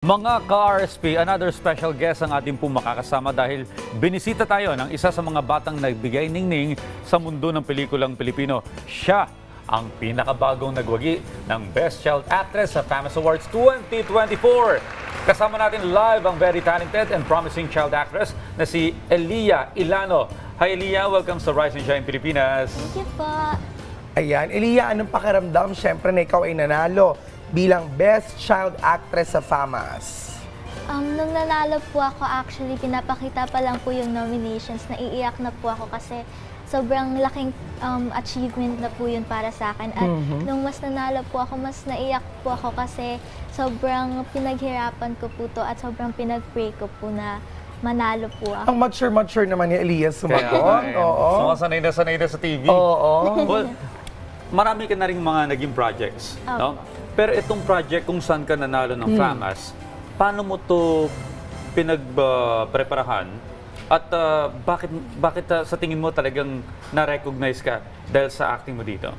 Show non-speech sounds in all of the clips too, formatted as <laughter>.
Mga ka-RSP, another special guest ang ating pong makakasama dahil binisita tayo ng isa sa mga batang nagbigay ningning sa mundo ng pelikulang Pilipino. Siya ang pinakabagong nagwagi ng Best Child Actress sa FAMAS Awards 2024. Kasama natin live ang very talented and promising child actress na si Elia Ilano. Hi Elia, welcome sa Rise and Shine Pilipinas. Thank you po. Ayan, Elia, anong pakiramdam? Siyempre na ikaw ay nanalo bilang Best Child Actress sa FAMAS. Um, nung nanalo po ako, actually, pinapakita pa lang po yung nominations. Naiiyak na po ako kasi sobrang laking um, achievement na po yun para sa akin. At nung mas nanalo po ako, mas naiyak po ako kasi sobrang pinaghirapan ko po to at sobrang pinag-pray ko po na manalo po ako. Ang mature-mature naman ni Elias sumagot. Kaya, eh, Oo. Sumasanay na sanay na sa TV. Oo. Well, marami ka na rin mga naging projects. No? Pero itong project kung saan ka nanalo ng FAMAS, paano mo to pinagpreparahan? At ah, bakit bakit ah, sa tingin mo talagang na-recognize ka dahil sa acting mo dito?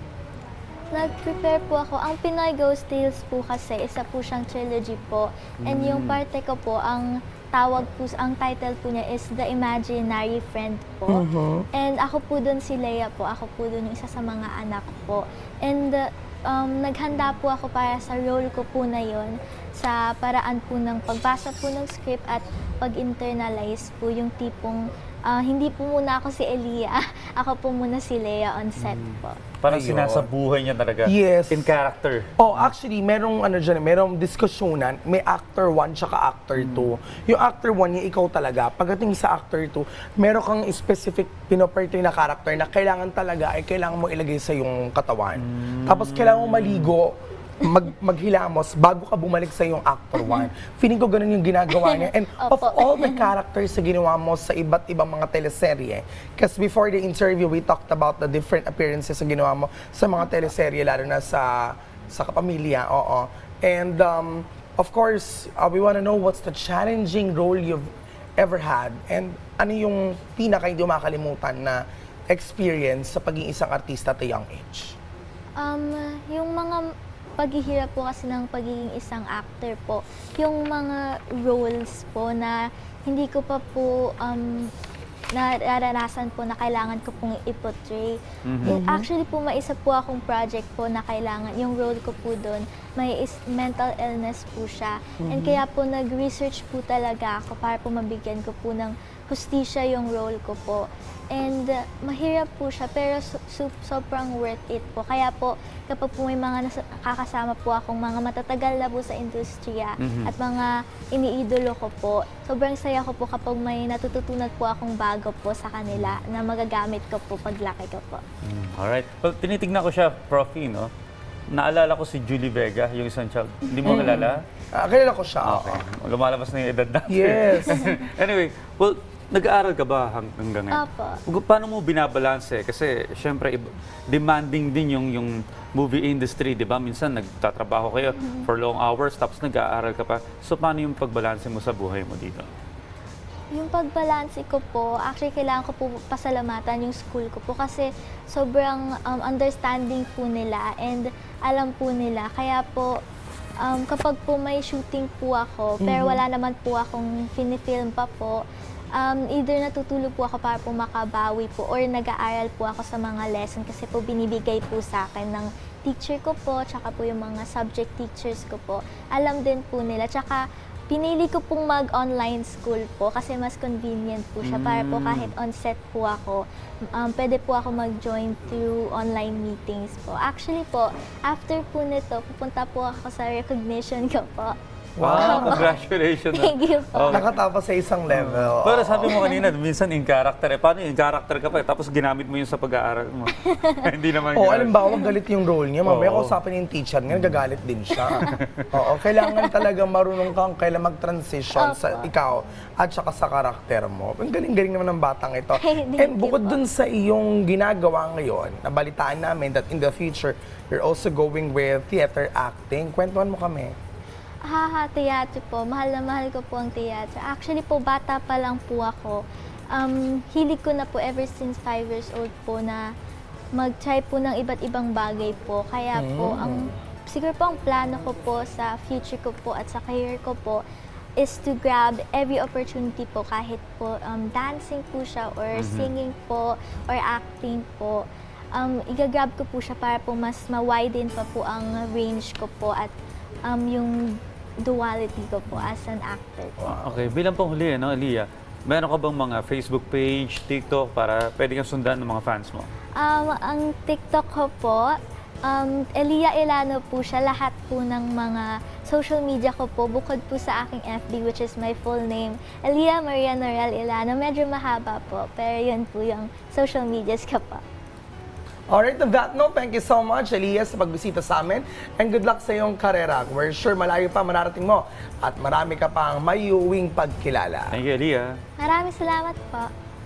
Nag-prepare po ako. Ang Pinoy Ghost Tales po kasi, isa po siyang trilogy po. And yung parte ko po, ang tawag po, ang title po niya is The Imaginary Friend po. And ako po dun si Leia po. Ako po dun yung isa sa mga anak po. And uh, um, naghanda po ako para sa role ko po na yon sa paraan po ng pagbasa po ng script at pag-internalize po yung tipong ah, hindi po muna ako si Elia, <laughs> ako po muna si Leia on set po. Parang Ayun. sinasabuhay niya talaga. Yes. In character. Oh, actually, merong ano dyan, merong diskusyonan. May actor 1 tsaka actor 2. Yung actor 1, yung ikaw talaga. Pagdating sa actor 2, meron kang specific pinoperty na character na kailangan talaga ay kailangan mo ilagay sa yung katawan. Tapos kailangan mo maligo, mag, maghilamos bago ka bumalik sa yung actor 1. Feeling ko ganun yung ginagawa niya. And <laughs> of Opo. all the characters na ginawa mo sa iba't ibang mga teleserye, because before the interview, we talked about the different appearances na ginawa mo sa mga teleserye, lalo na sa sa kapamilya, oo. And um, of course, uh, we want to know what's the challenging role you've ever had and ano yung pinaka hindi makalimutan na experience sa pagiging isang artista at a young age? Um, yung mga paghihirap po kasi ng pagiging isang actor po, yung mga roles po na hindi ko pa po um, nararanasan po na kailangan ko pong i-portray. Yung- Actually po, may isa po akong project po na kailangan, yung role ko po doon, may is mental illness po siya. And kaya po nag-research po talaga ako para po mabigyan ko po ng hustisya yung role ko po. And uh, mahirap po siya, pero so- so- sobrang worth it po. Kaya po, kapag po may mga nasa- nakakasama po akong mga matatagal na po sa industriya at mga iniidolo ko po, sobrang saya ko po kapag may natututunan po akong bago po sa kanila na magagamit ko po paglaki ko po. Alright. Well, tinitignan ko siya, Profi, no? Naalala ko si Julie Vega, yung isang child. Hindi mo kilala? Ah, kilala ko siya. Okay. Lumalabas na yung edad natin. Yes. <laughs> anyway, well, nag-aaral ka ba hang- hanggang ngayon? Opo. Paano mo binabalanse? Kasi, syempre, demanding din yung, yung movie industry, di ba? Minsan, nagtatrabaho kayo Mm-hmm. for long hours, tapos nag-aaral ka pa. So, paano yung pagbalanse mo sa buhay mo dito? Yung pagbalanse ko po, actually kailangan ko po pasalamatan yung school ko po kasi sobrang um, understanding po nila and alam po nila. Kaya po, um, kapag po may shooting po ako, pero wala naman po akong finifilm pa po, um, either natutulog po ako para po makabawi po or nag-aaral po ako sa mga lesson kasi po binibigay po sa akin ng teacher ko po, tsaka po yung mga subject teachers ko po. Alam din po nila. Tsaka pinili ko pong mag-online school po kasi mas convenient po siya para po kahit on-set po ako, um, pwede po ako mag-join through online meetings po. Actually po, after po nito, pupunta po ako sa recognition ko po. Wow, congratulations. <laughs> Thank you po. Okay. Nakatapos sa isang level. Pero sabi mo kanina, minsan in character. Eh, paano in character ka pa? eh, Tapos ginamit mo yun sa pag-aaral mo. <laughs> Hindi naman O, ganun. alimbawa, galit yung role niya. Mamaya Oo. kausapin yung teacher niya, nagagalit din siya. <laughs> Oo, kailangan talaga marunong kang kailan mag-transition sa ikaw at saka sa karakter mo. Ang galing-galing naman ng batang ito. Thank And bukod dun sa iyong ginagawa ngayon, nabalitaan namin that in the future, you're also going with theater acting. Kwentuhan mo kami. Haha, teatro po. Mahal na mahal ko po ang teatro. Actually po, bata pa lang po ako. Um, hilig ko na po ever since 5 years old po na mag-try po ng iba't ibang bagay po. Kaya po, ang siguro po ang plano ko po sa future ko po at sa career ko po is to grab every opportunity po kahit po um, dancing po siya or singing po or acting po. Um, igagrab ko po siya para po mas ma-widen pa po ang range ko po at um, yung duality ko po as an actor po. Okay, bilang panghuli, no, Elia, meron ka bang mga Facebook page, TikTok para pwede kang sundan ng mga fans mo? Um, ang TikTok ko po, um, Elia Elano po siya. Lahat po ng mga social media ko po, bukod po sa aking FB, which is my full name, Elia Maria Norel Elano. Medyo mahaba po, pero yun po yung social medias ko po. Alright, on that note, thank you so much, Elias, sa pagbisita sa amin. And good luck sa iyong karera. We're sure malayo pa mararating mo at marami ka pang mayuwing pagkilala. Thank you, Elia. Maraming salamat po.